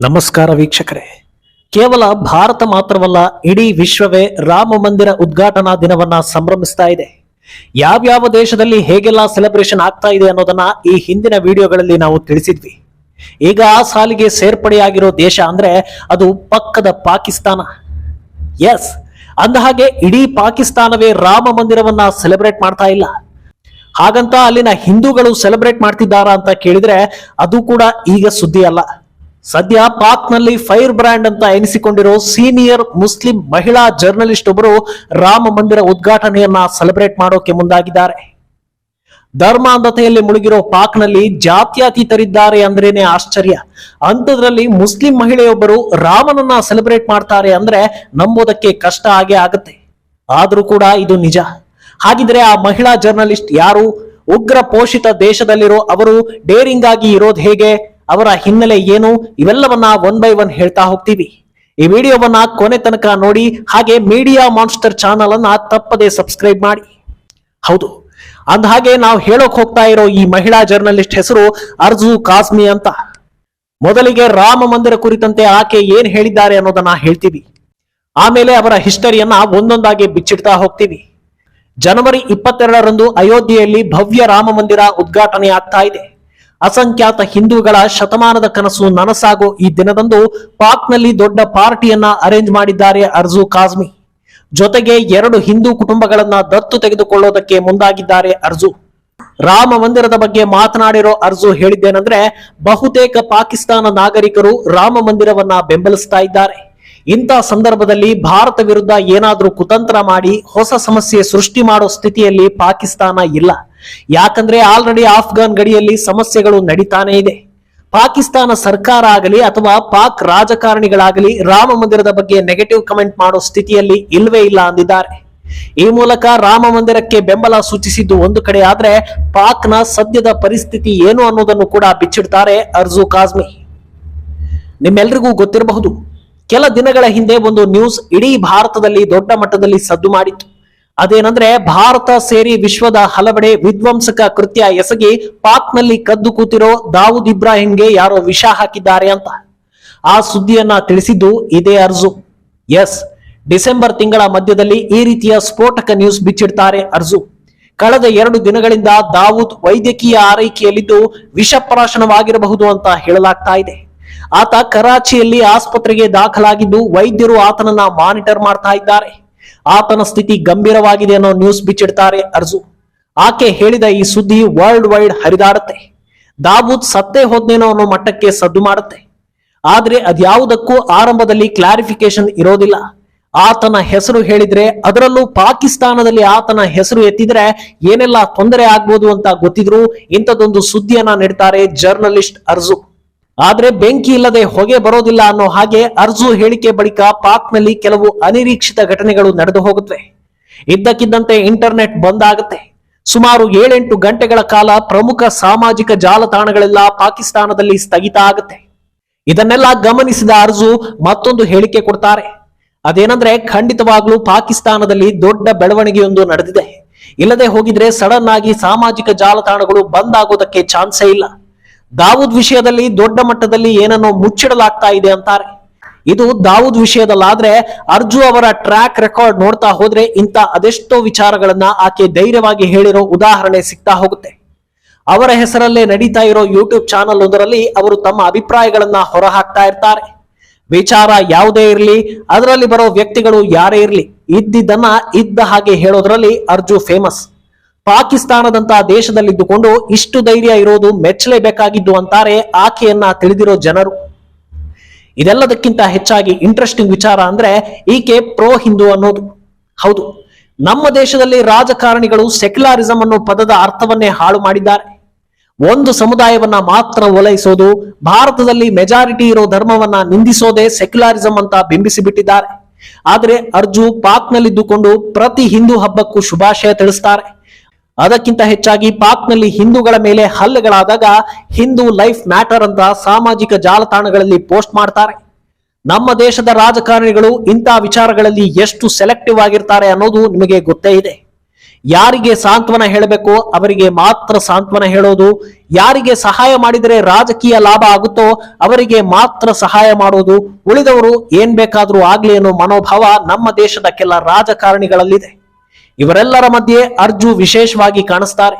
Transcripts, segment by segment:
ನಮಸ್ಕಾರ ವೀಕ್ಷಕರೇ. ಕೇವಲ ಭಾರತ ಮಾತ್ರವಲ್ಲ, ಇಡೀ ವಿಶ್ವವೇ ರಾಮ ಮಂದಿರ ಉದ್ಘಾಟನಾ ದಿನವನ್ನ ಸಂಭ್ರಮಿಸ್ತಾ ಇದೆ. ಯಾವ್ಯಾವ ದೇಶದಲ್ಲಿ ಹೇಗೆಲ್ಲ ಸೆಲೆಬ್ರೇಷನ್ ಆಗ್ತಾ ಇದೆ ಅನ್ನೋದನ್ನ ಈ ಹಿಂದಿನ ವಿಡಿಯೋಗಳಲ್ಲಿ ನಾವು ತಿಳಿಸಿದ್ವಿ. ಈಗ ಆ ಸಾಲಿಗೆ ಸೇರ್ಪಡೆಯಾಗಿರೋ ದೇಶ ಅಂದ್ರೆ ಅದು ಪಕ್ಕದ ಪಾಕಿಸ್ತಾನ. ಎಸ್ ಅಂದಹಾಗೆ ಇಡೀ ಪಾಕಿಸ್ತಾನವೇ ರಾಮ ಮಂದಿರವನ್ನ ಸೆಲೆಬ್ರೇಟ್ ಮಾಡ್ತಾ ಇಲ್ಲ. ಹಾಗಂತ ಅಲ್ಲಿನ ಹಿಂದೂಗಳು ಸೆಲೆಬ್ರೇಟ್ ಮಾಡ್ತಿದ್ದಾರಾ ಅಂತ ಕೇಳಿದ್ರೆ ಅದು ಕೂಡ ಈಗ ಸುದ್ದಿ ಅಲ್ಲ ಸದ್ಯ ಪಾಕ್ನಲ್ಲಿ ಫೈರ್ ಬ್ರ್ಯಾಂಡ್ ಅಂತ ಎನಿಸಿಕೊಂಡಿರೋ ಸೀನಿಯರ್ ಮುಸ್ಲಿಂ ಮಹಿಳಾ ಜರ್ನಲಿಸ್ಟ್ ಒಬ್ಬರು ರಾಮ ಮಂದಿರ ಉದ್ಘಾಟನೆಯನ್ನ ಸೆಲೆಬ್ರೇಟ್ ಮಾಡೋಕೆ ಮುಂದಾಗಿದ್ದಾರೆ. ಧರ್ಮಾಂಧತೆಯಲ್ಲಿ ಮುಳುಗಿರೋ ಪಾಕ್ನಲ್ಲಿ ಜಾತ್ಯಾತೀತರಿದ್ದಾರೆ ಅಂದ್ರೇನೆ ಆಶ್ಚರ್ಯ. ಅಂಥದ್ರಲ್ಲಿ ಮುಸ್ಲಿಂ ಮಹಿಳೆಯೊಬ್ಬರು ರಾಮನನ್ನ ಸೆಲೆಬ್ರೇಟ್ ಮಾಡ್ತಾರೆ ಅಂದ್ರೆ ನಂಬೋದಕ್ಕೆ ಕಷ್ಟ ಆಗೇ ಆಗುತ್ತೆ. ಆದ್ರೂ ಕೂಡ ಇದು ನಿಜ. ಹಾಗಿದ್ರೆ ಆ ಮಹಿಳಾ ಜರ್ನಲಿಸ್ಟ್ ಯಾರು? ಉಗ್ರ ಪೋಷಿತ ದೇಶದಲ್ಲಿರೋ ಅವರು ಡೇರಿಂಗ್ ಆಗಿ ಇರೋದು ಹೇಗೆ? ಅವರ ಹಿನ್ನೆಲೆ ಏನು? ಇವೆಲ್ಲವನ್ನ ಒನ್ ಬೈ ಒನ್ ಹೇಳ್ತಾ ಹೋಗ್ತೀವಿ. ಈ ವಿಡಿಯೋವನ್ನ ಕೊನೆ ತನಕ ನೋಡಿ, ಹಾಗೆ ಮೀಡಿಯಾ ಮಾನ್ಸ್ಟರ್ ಚಾನಲ್ ಅನ್ನ ತಪ್ಪದೆ ಸಬ್ಸ್ಕ್ರೈಬ್ ಮಾಡಿ. ಹೌದು. ಅಂದ ಹಾಗೆ ನಾವು ಹೇಳೋಕ್ ಹೋಗ್ತಾ ಇರೋ ಈ ಮಹಿಳಾ ಜರ್ನಲಿಸ್ಟ್ ಹೆಸರು ಅರ್ಜು ಕಾಸ್ಮಿ ಅಂತ. ಮೊದಲಿಗೆ ರಾಮ ಮಂದಿರ ಕುರಿತಂತೆ ಆಕೆ ಏನ್ ಹೇಳಿದ್ದಾರೆ ಅನ್ನೋದನ್ನ ಹೇಳ್ತೀವಿ. ಆಮೇಲೆ ಅವರ ಹಿಸ್ಟರಿಯನ್ನ ಒಂದೊಂದಾಗಿ ಬಿಚ್ಚಿಡ್ತಾ ಹೋಗ್ತೀವಿ. ಜನವರಿ ಇಪ್ಪತ್ತೆರಡರಂದು ಅಯೋಧ್ಯೆಯಲ್ಲಿ ಭವ್ಯ ರಾಮ ಮಂದಿರ ಉದ್ಘಾಟನೆ ಆಗ್ತಾ ಇದೆ. ಅಸಂಖ್ಯಾತ ಹಿಂದೂಗಳ ಶತಮಾನದ ಕನಸು ನನಸಾಗೋ ಈ ದಿನದಂದು ಪಾಕ್ನಲ್ಲಿ ದೊಡ್ಡ ಪಾರ್ಟಿಯನ್ನ ಅರೇಂಜ್ ಮಾಡಿದ್ದಾರೆ ಅರ್ಜು ಕಾಜ್ಮಿ. ಜೊತೆಗೆ ಎರಡು ಹಿಂದೂ ಕುಟುಂಬಗಳನ್ನ ದತ್ತು ತೆಗೆದುಕೊಳ್ಳೋದಕ್ಕೆ ಮುಂದಾಗಿದ್ದಾರೆ ಅರ್ಜು. ರಾಮ ಮಂದಿರದ ಬಗ್ಗೆ ಮಾತನಾಡಿರೋ ಅರ್ಜು ಹೇಳಿದ್ದೇನೆಂದ್ರೆ, ಬಹುತೇಕ ಪಾಕಿಸ್ತಾನ ನಾಗರಿಕರು ರಾಮ ಮಂದಿರವನ್ನ ಬೆಂಬಲಿಸ್ತಾ ಇದ್ದಾರೆ. ಇಂಥ ಸಂದರ್ಭದಲ್ಲಿ ಭಾರತ ವಿರುದ್ಧ ಏನಾದರೂ ಕುತಂತ್ರ ಮಾಡಿ ಹೊಸ ಸಮಸ್ಯೆ ಸೃಷ್ಟಿ ಮಾಡೋ ಸ್ಥಿತಿಯಲ್ಲಿ ಪಾಕಿಸ್ತಾನ ಇಲ್ಲ. ಯಾಕಂದ್ರೆ ಆಲ್ರೆಡಿ ಆಫ್ಘಾನ್ ಗಡಿಯಲ್ಲಿ ಸಮಸ್ಯೆಗಳು ನಡೀತಾನೆ ಇದೆ. ಪಾಕಿಸ್ತಾನ ಸರ್ಕಾರ ಆಗಲಿ ಅಥವಾ ಪಾಕ್ ರಾಜಕಾರಣಿಗಳಾಗಲಿ ರಾಮ ಮಂದಿರದ ಬಗ್ಗೆ ನೆಗೆಟಿವ್ ಕಮೆಂಟ್ ಮಾಡೋ ಸ್ಥಿತಿಯಲ್ಲಿ ಇಲ್ವೇ ಇಲ್ಲ ಅಂದಿದ್ದಾರೆ. ಈ ಮೂಲಕ ರಾಮ ಮಂದಿರಕ್ಕೆ ಬೆಂಬಲ ಸೂಚಿಸಿದ್ದು ಒಂದು ಕಡೆ ಆದ್ರೆ ಪಾಕ್ನ ಸದ್ಯದ ಪರಿಸ್ಥಿತಿ ಏನು ಅನ್ನೋದನ್ನು ಕೂಡ ಬಿಚ್ಚಿಡ್ತಾರೆ ಅರ್ಜು ಕಾಜ್ಮಿ. ನಿಮ್ಮೆಲ್ರಿಗೂ ಗೊತ್ತಿರಬಹುದು ಕೆಲ ದಿನಗಳ ಹಿಂದೆ ಒಂದು ನ್ಯೂಸ್ ಇಡೀ ಭಾರತದಲ್ಲಿ ದೊಡ್ಡ ಮಟ್ಟದಲ್ಲಿ ಸದ್ದು ಮಾಡಿತ್ತು. ಅದೇನಂದ್ರೆ ಭಾರತ ಸೇರಿ ವಿಶ್ವದ ಹಲವೆಡೆ ವಿಧ್ವಂಸಕ ಕೃತ್ಯ ಎಸಗಿ ಪಾಕ್ನಲ್ಲಿ ಕದ್ದು ಕೂತಿರೋ ದಾವೂದ್ ಇಬ್ರಾಹಿಂಗೆ ಯಾರೋ ವಿಷ ಹಾಕಿದ್ದಾರೆ ಅಂತ. ಆ ಸುದ್ದಿಯನ್ನ ತಿಳಿಸಿದ್ದು ಇದೇ ಅರ್ಜು. ಎಸ್, ಡಿಸೆಂಬರ್ ತಿಂಗಳ ಮಧ್ಯದಲ್ಲಿ ಈ ರೀತಿಯ ಸ್ಫೋಟಕ ನ್ಯೂಸ್ ಬಿಚ್ಚಿಡ್ತಾರೆ ಅರ್ಜು. ಕಳೆದ ಎರಡು ದಿನಗಳಿಂದ ದಾವೂದ್ ವೈದ್ಯಕೀಯ ಆರೈಕೆಯಲ್ಲಿದ್ದು ವಿಷಪ್ರಾಶನವಾಗಿರಬಹುದು ಅಂತ ಹೇಳಲಾಗ್ತಾ ಇದೆ. ಆತ ಕರಾಚಿಯಲ್ಲಿ ಆಸ್ಪತ್ರೆಗೆ ದಾಖಲಾಗಿದ್ದು ವೈದ್ಯರು ಆತನನ್ನ ಮಾನಿಟರ್ ಮಾಡ್ತಾ ಇದ್ದಾರೆ. ಆತನ ಸ್ಥಿತಿ ಗಂಭೀರವಾಗಿದೆ ಅನ್ನೋ ನ್ಯೂಸ್ ಬಿಚ್ಚಿಡ್ತಾರೆ ಅರ್ಜು. ಆಕೆ ಹೇಳಿದ ಈ ಸುದ್ದಿ ವರ್ಲ್ಡ್ ವೈಡ್ ಹರಿದಾಡುತ್ತೆ. ದಾವೂದ್ ಸತ್ತೇ ಹೋದ್ನೇನೋ ಅನ್ನೋ ಮಟ್ಟಕ್ಕೆ ಸದ್ದು ಮಾಡುತ್ತೆ. ಆದ್ರೆ ಅದ್ಯಾವುದಕ್ಕೂ ಆರಂಭದಲ್ಲಿ ಕ್ಲಾರಿಫಿಕೇಶನ್ ಇರೋದಿಲ್ಲ. ಆತನ ಹೆಸರು ಹೇಳಿದ್ರೆ ಅದರಲ್ಲೂ ಪಾಕಿಸ್ತಾನದಲ್ಲಿ ಆತನ ಹೆಸರು ಎತ್ತಿದ್ರೆ ಏನೆಲ್ಲ ತೊಂದರೆ ಆಗ್ಬೋದು ಅಂತ ಗೊತ್ತಿದ್ರು ಇಂಥದ್ದೊಂದು ಸುದ್ದಿಯನ್ನ ನೀಡ್ತಾರೆ ಜರ್ನಲಿಸ್ಟ್ ಅರ್ಜು. ಆದ್ರೆ ಬೆಂಕಿ ಇಲ್ಲದೆ ಹೊಗೆ ಬರೋದಿಲ್ಲ ಅನ್ನೋ ಹಾಗೆ ಅರ್ಜು ಹೇಳಿಕೆ ಬಳಿಕ ಪಾಕ್ನಲ್ಲಿ ಕೆಲವು ಅನಿರೀಕ್ಷಿತ ಘಟನೆಗಳು ನಡೆದು ಹೋಗುತ್ತವೆ ಇದ್ದಕ್ಕಿದ್ದಂತೆ ಇಂಟರ್ನೆಟ್ ಬಂದ್ ಆಗುತ್ತೆ. ಸುಮಾರು ಏಳೆಂಟು ಗಂಟೆಗಳ ಕಾಲ ಪ್ರಮುಖ ಸಾಮಾಜಿಕ ಜಾಲತಾಣಗಳೆಲ್ಲ ಪಾಕಿಸ್ತಾನದಲ್ಲಿ ಸ್ಥಗಿತ ಆಗುತ್ತೆ. ಇದನ್ನೆಲ್ಲ ಗಮನಿಸಿದ ಅರ್ಜು ಮತ್ತೊಂದು ಹೇಳಿಕೆ ಕೊಡ್ತಾರೆ. ಅದೇನಂದ್ರೆ, ಖಂಡಿತವಾಗ್ಲೂ ಪಾಕಿಸ್ತಾನದಲ್ಲಿ ದೊಡ್ಡ ಬೆಳವಣಿಗೆಯೊಂದು ನಡೆದಿದೆ. ಇಲ್ಲದೆ ಹೋಗಿದ್ರೆ ಸಡನ್ ಆಗಿ ಸಾಮಾಜಿಕ ಜಾಲತಾಣಗಳು ಬಂದ್ ಆಗೋದಕ್ಕೆ ಚಾನ್ಸೇ ಇಲ್ಲ. ದಾವೂದ್ ವಿಷಯದಲ್ಲಿ ದೊಡ್ಡ ಮಟ್ಟದಲ್ಲಿ ಏನನ್ನೋ ಮುಚ್ಚಿಡಲಾಗ್ತಾ ಇದೆ ಅಂತಾರೆ. ಇದು ದಾವೂದ್ ವಿಷಯದಲ್ಲಾದ್ರೆ ಅರ್ಜು ಅವರ ಟ್ರ್ಯಾಕ್ ರೆಕಾರ್ಡ್ ನೋಡ್ತಾ ಹೋದ್ರೆ ಇಂತ ಅದೆಷ್ಟೋ ವಿಚಾರಗಳನ್ನ ಆಕೆ ಧೈರ್ಯವಾಗಿ ಹೇಳಿರೋ ಉದಾಹರಣೆ ಸಿಗ್ತಾ ಹೋಗುತ್ತೆ. ಅವರ ಹೆಸರಲ್ಲೇ ನಡೀತಾ ಇರೋ ಯೂಟ್ಯೂಬ್ ಚಾನಲ್ ಒಂದರಲ್ಲಿ ಅವರು ತಮ್ಮ ಅಭಿಪ್ರಾಯಗಳನ್ನ ಹೊರಹಾಕ್ತಾ ಇರ್ತಾರೆ. ವಿಚಾರ ಯಾವುದೇ ಇರಲಿ, ಅದರಲ್ಲಿ ಬರೋ ವ್ಯಕ್ತಿಗಳು ಯಾರೇ ಇರಲಿ, ಇದ್ದಿದ್ದನ್ನ ಇದ್ದ ಹಾಗೆ ಹೇಳೋದ್ರಲ್ಲಿ ಅರ್ಜು ಫೇಮಸ್ ಪಾಕಿಸ್ತಾನದಂತಹ ದೇಶದಲ್ಲಿದ್ದುಕೊಂಡು ಇಷ್ಟು ಧೈರ್ಯ ಇರೋದು ಮೆಚ್ಚಲೇಬೇಕಾಗಿದ್ದು ಅಂತಾರೆ ಆಕೆಯನ್ನ ತಿಳಿದಿರೋ ಜನರು. ಇದೆಲ್ಲದಕ್ಕಿಂತ ಹೆಚ್ಚಾಗಿ ಇಂಟ್ರೆಸ್ಟಿಂಗ್ ವಿಚಾರ ಅಂದ್ರೆ ಈಕೆ ಪ್ರೋ ಹಿಂದೂ ಅನ್ನೋದು. ಹೌದು, ನಮ್ಮ ದೇಶದಲ್ಲಿ ರಾಜಕಾರಣಿಗಳು ಸೆಕ್ಯುಲಾರಿಸಂ ಅನ್ನೋ ಪದದ ಅರ್ಥವನ್ನೇ ಹಾಳು ಮಾಡಿದ್ದಾರೆ. ಒಂದು ಸಮುದಾಯವನ್ನ ಮಾತ್ರ ಓಲೈಸೋದು ಭಾರತದಲ್ಲಿ ಮೆಜಾರಿಟಿ ಇರೋ ಧರ್ಮವನ್ನ ನಿಂದಿಸೋದೇ ಸೆಕ್ಯುಲಾರಿಸಂ ಅಂತ ಬಿಂಬಿಸಿಬಿಟ್ಟಿದ್ದಾರೆ. ಆದ್ರೆ ಅರ್ಜು ಪಾಕ್ನಲ್ಲಿದ್ದುಕೊಂಡು ಪ್ರತಿ ಹಿಂದೂ ಹಬ್ಬಕ್ಕೂ ಶುಭಾಶಯ ತಿಳಿಸ್ತಾರೆ. ಅದಕ್ಕಿಂತ ಹೆಚ್ಚಾಗಿ ಪಾಕ್ನಲ್ಲಿ ಹಿಂದೂಗಳ ಮೇಲೆ ಹಲ್ಲೆಗಳಾದಾಗ ಹಿಂದೂ ಲೈಫ್ ಮ್ಯಾಟರ್ ಅಂತ ಸಾಮಾಜಿಕ ಜಾಲತಾಣಗಳಲ್ಲಿ ಪೋಸ್ಟ್ ಮಾಡ್ತಾರೆ. ನಮ್ಮ ದೇಶದ ರಾಜಕಾರಣಿಗಳು ಇಂಥ ವಿಚಾರಗಳಲ್ಲಿ ಎಷ್ಟು ಸೆಲೆಕ್ಟಿವ್ ಆಗಿರ್ತಾರೆ ಅನ್ನೋದು ನಿಮಗೆ ಗೊತ್ತೇ ಇದೆ. ಯಾರಿಗೆ ಸಾಂತ್ವನ ಹೇಳಬೇಕು ಅವರಿಗೆ ಮಾತ್ರ ಸಾಂತ್ವನ ಹೇಳೋದು. ಯಾರಿಗೆ ಸಹಾಯ ಮಾಡಿದರೆ ರಾಜಕೀಯ ಲಾಭ ಆಗುತ್ತೋ ಅವರಿಗೆ ಮಾತ್ರ ಸಹಾಯ ಮಾಡೋದು. ಉಳಿದವರು ಏನ್ ಬೇಕಾದ್ರೂ ಆಗ್ಲಿ ಅನ್ನೋ ಮನೋಭಾವ ನಮ್ಮ ದೇಶದ ಕೆಲ ರಾಜಕಾರಣಿಗಳಲ್ಲಿದೆ. ಇವರೆಲ್ಲರ ಮಧ್ಯೆ ಅರ್ಜು ವಿಶೇಷವಾಗಿ ಕಾಣಿಸ್ತಾರೆ.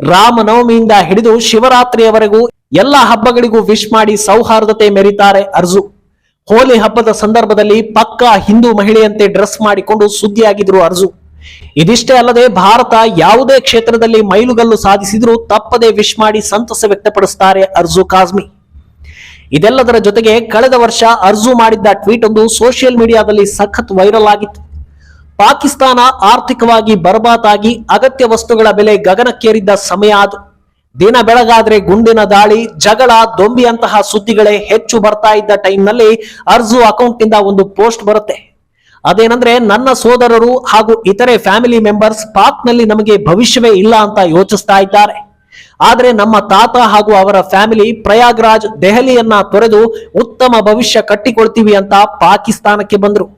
ರಾಮನವಮಿಯಿಂದ ಹಿಡಿದು ಶಿವರಾತ್ರಿಯವರೆಗೂ ಎಲ್ಲ ಹಬ್ಬಗಳಿಗೂ ವಿಶ್ ಮಾಡಿ ಸೌಹಾರ್ದತೆ ಮೆರೀತಾರೆ ಅರ್ಜು. ಹೋಲಿ ಹಬ್ಬದ ಸಂದರ್ಭದಲ್ಲಿ ಪಕ್ಕಾ ಹಿಂದೂ ಮಹಿಳೆಯಂತೆ ಡ್ರೆಸ್ ಮಾಡಿಕೊಂಡು ಸುದ್ದಿಯಾಗಿದ್ರು ಅರ್ಜು. ಇದಿಷ್ಟೇ ಅಲ್ಲದೆ ಭಾರತ ಯಾವುದೇ ಕ್ಷೇತ್ರದಲ್ಲಿ ಮೈಲುಗಲ್ಲು ಸಾಧಿಸಿದ್ರೂ ತಪ್ಪದೆ ವಿಶ್ ಮಾಡಿ ಸಂತಸ ವ್ಯಕ್ತಪಡಿಸುತ್ತಾರೆ ಅರ್ಜು ಕಾಜ್ಮಿ. ಇದೆಲ್ಲದರ ಜೊತೆಗೆ ಕಳೆದ ವರ್ಷ ಅರ್ಜು ಮಾಡಿದ್ದ ಟ್ವೀಟ್ ಒಂದು ಸೋಷಿಯಲ್ ಮೀಡಿಯಾದಲ್ಲಿ ಸಖತ್ ವೈರಲ್ ಆಗಿತ್ತು. ಪಾಕಿಸ್ತಾನ ಆರ್ಥಿಕವಾಗಿ ಬರ್ಬಾತಾಗಿ ಅಗತ್ಯ ವಸ್ತುಗಳ ಬೆಲೆ ಗಗನಕ್ಕೇರಿದ್ದ ಸಮಯ ಅದು. ದಿನ ಬೆಳಗಾದ್ರೆ ಗುಂಡಿನ ದಾಳಿ, ಜಗಳ, ದೊಂಬಿಯಂತಹ ಸುದ್ದಿಗಳೇ ಹೆಚ್ಚು ಬರ್ತಾ ಇದ್ದ ಟೈಮ್ನಲ್ಲಿ ಅರ್ಜು ಅಕೌಂಟ್ ಇಂದ ಒಂದು ಪೋಸ್ಟ್ ಬರುತ್ತೆ. ಅದೇನಂದ್ರೆ, ನನ್ನ ಸೋದರರು ಹಾಗೂ ಇತರೆ ಫ್ಯಾಮಿಲಿ ಮೆಂಬರ್ಸ್ ಪಾಕ್ನಲ್ಲಿ ನಮಗೆ ಭವಿಷ್ಯವೇ ಇಲ್ಲ ಅಂತ ಯೋಚಿಸ್ತಾ ಇದ್ದಾರೆ. ಆದರೆ ನಮ್ಮ ತಾತ ಹಾಗೂ ಅವರ ಫ್ಯಾಮಿಲಿ ಪ್ರಯಾಗ್ರಾಜ್ ದೆಹಲಿಯನ್ನ ತೊರೆದು ಉತ್ತಮ ಭವಿಷ್ಯ ಕಟ್ಟಿಕೊಳ್ತೀವಿ ಅಂತ ಪಾಕಿಸ್ತಾನಕ್ಕೆ ಬಂದ್ರು.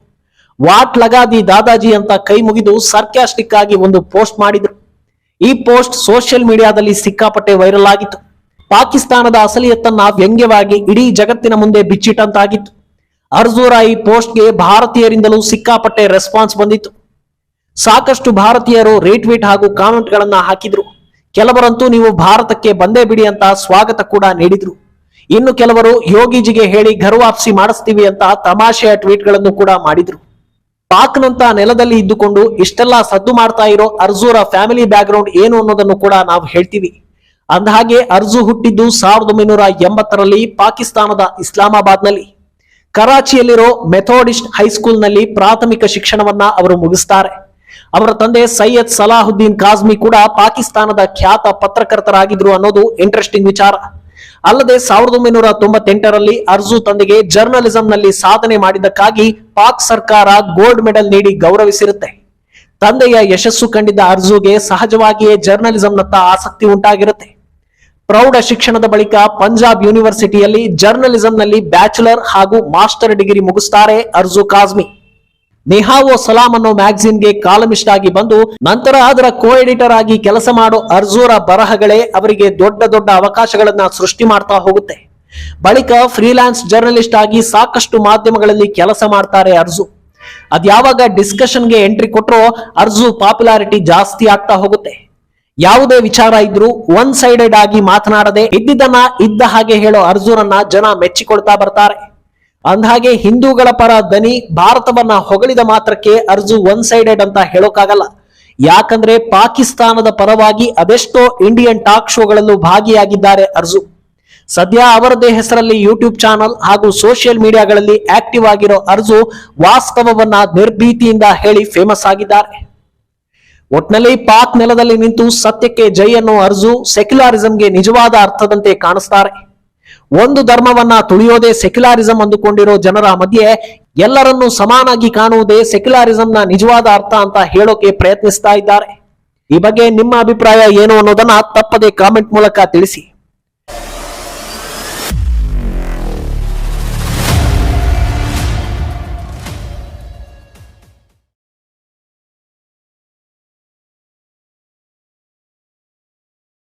ವಾಟ್ ಲಗಾದಿ ದಾದಾಜಿ ಅಂತ ಕೈ ಮುಗಿದು ಸರ್ಕ್ಯಾಸ್ಟಿಕ್ ಆಗಿ ಒಂದು ಪೋಸ್ಟ್ ಮಾಡಿದ್ರು. ಈ ಪೋಸ್ಟ್ ಸೋಷಿಯಲ್ ಮೀಡಿಯಾದಲ್ಲಿ ಸಿಕ್ಕಾಪಟ್ಟೆ ವೈರಲ್ ಆಗಿತ್ತು. ಪಾಕಿಸ್ತಾನದ ಅಸಲಿಯತ್ತನ್ನ ವ್ಯಂಗ್ಯವಾಗಿ ಇಡೀ ಜಗತ್ತಿನ ಮುಂದೆ ಬಿಚ್ಚಿಟ್ಟಂತಾಗಿತ್ತು. ಅರ್ಜೂರ ಈ ಪೋಸ್ಟ್ಗೆ ಭಾರತೀಯರಿಂದಲೂ ಸಿಕ್ಕಾಪಟ್ಟೆ ರೆಸ್ಪಾನ್ಸ್ ಬಂದಿತ್ತು. ಸಾಕಷ್ಟು ಭಾರತೀಯರು ರೇಟ್ವೀಟ್ ಹಾಗೂ ಕಾಮೆಂಟ್ಗಳನ್ನ ಹಾಕಿದ್ರು. ಕೆಲವರಂತೂ ನೀವು ಭಾರತಕ್ಕೆ ಬಂದೇ ಬಿಡಿ ಅಂತ ಸ್ವಾಗತ ಕೂಡ ನೀಡಿದ್ರು. ಇನ್ನು ಕೆಲವರು ಯೋಗಿಜಿಗೆ ಹೇಳಿ ಘರ್ವಾಪ್ಸಿ ಮಾಡಿಸ್ತೀವಿ ಅಂತ ತಮಾಷೆಯ ಟ್ವೀಟ್ಗಳನ್ನು ಕೂಡ ಮಾಡಿದ್ರು. ಪಾಕ್ನಂತ ನೆಲದಲ್ಲಿ ಇದ್ದುಕೊಂಡು ಇಷ್ಟೆಲ್ಲ ಸದ್ದು ಮಾಡ್ತಾ ಇರೋ ಅರ್ಜುರ ಫ್ಯಾಮಿಲಿ ಬ್ಯಾಕ್ಗ್ರೌಂಡ್ ಏನು ಅನ್ನೋದನ್ನು ಕೂಡ ನಾವು ಹೇಳ್ತೀವಿ. ಅಂದಹಾಗೆ ಅರ್ಜು ಹುಟ್ಟಿದ್ದು ಸಾವಿರದ ಒಂಬೈನೂರ ಎಂಬತ್ತರಲ್ಲಿ ಪಾಕಿಸ್ತಾನದ ಇಸ್ಲಾಮಾಬಾದ್ನಲ್ಲಿ. ಕರಾಚಿಯಲ್ಲಿರೋ ಮೆಥೋಡಿಸ್ಟ್ ಹೈಸ್ಕೂಲ್ನಲ್ಲಿ ಪ್ರಾಥಮಿಕ ಶಿಕ್ಷಣವನ್ನ ಅವರು ಮುಗಿಸ್ತಾರೆ. ಅವರ ತಂದೆ ಸೈಯದ್ ಸಲಾಹುದ್ದೀನ್ ಕಾಜ್ಮಿ ಕೂಡ ಪಾಕಿಸ್ತಾನದ ಖ್ಯಾತ ಪತ್ರಕರ್ತರಾಗಿದ್ರು ಅನ್ನೋದು ಇಂಟ್ರೆಸ್ಟಿಂಗ್ ವಿಚಾರ. ಅಲ್ಲದೆ ಸಾವಿರದ ಒಂಬೈನೂರ ತೊಂಬತ್ತೆಂಟರಲ್ಲಿ ಅರ್ಜು ತಂದೆಗೆ ಜರ್ನಲಿಸಂನಲ್ಲಿ ಸಾಧನೆ ಮಾಡಿದ್ದಕ್ಕಾಗಿ ಪಾಕ್ ಸರ್ಕಾರ ಗೋಲ್ಡ್ ಮೆಡಲ್ ನೀಡಿ ಗೌರವಿಸಿರುತ್ತೆ. ತಂದೆಯ ಯಶಸ್ಸು ಕಂಡಿದ್ದ ಅರ್ಜುಗೆ ಸಹಜವಾಗಿಯೇ ಜರ್ನಲಿಸಂನತ್ತ ಆಸಕ್ತಿ ಉಂಟಾಗಿರುತ್ತೆ. ಪ್ರೌಢ ಶಿಕ್ಷಣದ ಬಳಿಕ ಪಂಜಾಬ್ ಯೂನಿವರ್ಸಿಟಿಯಲ್ಲಿ ಜರ್ನಲಿಸಂನಲ್ಲಿ ಬ್ಯಾಚುಲರ್ ಹಾಗೂ ಮಾಸ್ಟರ್ ಡಿಗ್ರಿ ಮುಗಿಸ್ತಾರೆ ಅರ್ಜು ಕಾಜ್ಮಿ. ನಿಹಾವೋ ಸಲಾಂ ಅನ್ನೋ ಮ್ಯಾಗಝಿನ್ಗೆ ಕಾಲಮಿಸ್ಟ್ ಆಗಿ ಬಂದು ನಂತರ ಅದರ ಕೋ ಎಡಿಟರ್ ಆಗಿ ಕೆಲಸ ಮಾಡೋ ಅರ್ಜೂರ ಬರಹಗಳೇ ಅವರಿಗೆ ದೊಡ್ಡ ದೊಡ್ಡ ಅವಕಾಶಗಳನ್ನ ಸೃಷ್ಟಿ ಮಾಡ್ತಾ ಹೋಗುತ್ತೆ. ಬಳಿಕ ಫ್ರೀಲಾನ್ಸ್ ಜರ್ನಲಿಸ್ಟ್ ಆಗಿ ಸಾಕಷ್ಟು ಮಾಧ್ಯಮಗಳಲ್ಲಿ ಕೆಲಸ ಮಾಡ್ತಾರೆ ಅರ್ಜು. ಅದ್ಯಾವಾಗ ಡಿಸ್ಕಷನ್ಗೆ ಎಂಟ್ರಿ ಕೊಟ್ರೋ ಅರ್ಜು ಪಾಪ್ಯುಲಾರಿಟಿ ಜಾಸ್ತಿ ಆಗ್ತಾ ಹೋಗುತ್ತೆ. ಯಾವುದೇ ವಿಚಾರ ಇದ್ರೂ ಒನ್ ಸೈಡೆಡ್ ಆಗಿ ಮಾತನಾಡದೆ ಇದ್ದಿದ್ದನ್ನ ಇದ್ದ ಹಾಗೆ ಹೇಳೋ ಅರ್ಜುನನ್ನ ಜನ ಮೆಚ್ಚಿಕೊಳ್ತಾ ಬರ್ತಾರೆ. ಅಂದಹಾಗೆ ಹಿಂದೂಗಳ ಪರ ದನಿ ಭಾರತವನ್ನ ಹೊಗಳಿದ ಮಾತ್ರಕ್ಕೆ ಅರ್ಜು ಒನ್ ಸೈಡೆಡ್ ಅಂತ ಹೇಳೋಕ್ಕಾಗಲ್ಲ ಯಾಕಂದ್ರೆ ಪಾಕಿಸ್ತಾನದ ಪರವಾಗಿ ಅದೆಷ್ಟೋ ಇಂಡಿಯನ್ ಟಾಕ್ ಶೋಗಳಲ್ಲೂ ಭಾಗಿಯಾಗಿದ್ದಾರೆ ಅರ್ಜು. ಸದ್ಯ ಅವರದೇ ಹೆಸರಲ್ಲಿ ಯೂಟ್ಯೂಬ್ ಚಾನಲ್ ಹಾಗೂ ಸೋಷಿಯಲ್ ಮೀಡಿಯಾಗಳಲ್ಲಿ ಆಕ್ಟಿವ್ ಆಗಿರೋ ಅರ್ಜು ವಾಸ್ತವವನ್ನ ನಿರ್ಭೀತಿಯಿಂದ ಹೇಳಿ ಫೇಮಸ್ ಆಗಿದ್ದಾರೆ. ಒಟ್ನಲ್ಲಿ ಪಾಕ್ ನೆಲದಲ್ಲಿ ನಿಂತು ಸತ್ಯಕ್ಕೆ ಜೈ ಅನ್ನೋ ಅರ್ಜು ಸೆಕ್ಯುಲಾರಿಸಂಗೆ ನಿಜವಾದ ಅರ್ಥದಂತೆ ಕಾಣಿಸ್ತಾರೆ. ಒಂದು ಧರ್ಮವನ್ನ ತುಳಿಯೋದೇ ಸೆಕ್ಯುಲಾರಿಸಂ ಅಂದುಕೊಂಡಿರೋ ಜನರ ಮಧ್ಯೆ ಎಲ್ಲರನ್ನೂ ಸಮಾನಾಗಿ ಕಾಣುವುದೇ ಸೆಕ್ಯುಲಾರಿಸಂನ ನಿಜವಾದ ಅರ್ಥ ಅಂತ ಹೇಳೋಕೆ ಪ್ರಯತ್ನಿಸ್ತಾ ಇದ್ದಾರೆ. ಈ ಬಗ್ಗೆ ನಿಮ್ಮ ಅಭಿಪ್ರಾಯ ಏನು ಅನ್ನೋದನ್ನ ತಪ್ಪದೆ ಕಾಮೆಂಟ್ ಮೂಲಕ ತಿಳಿಸಿ.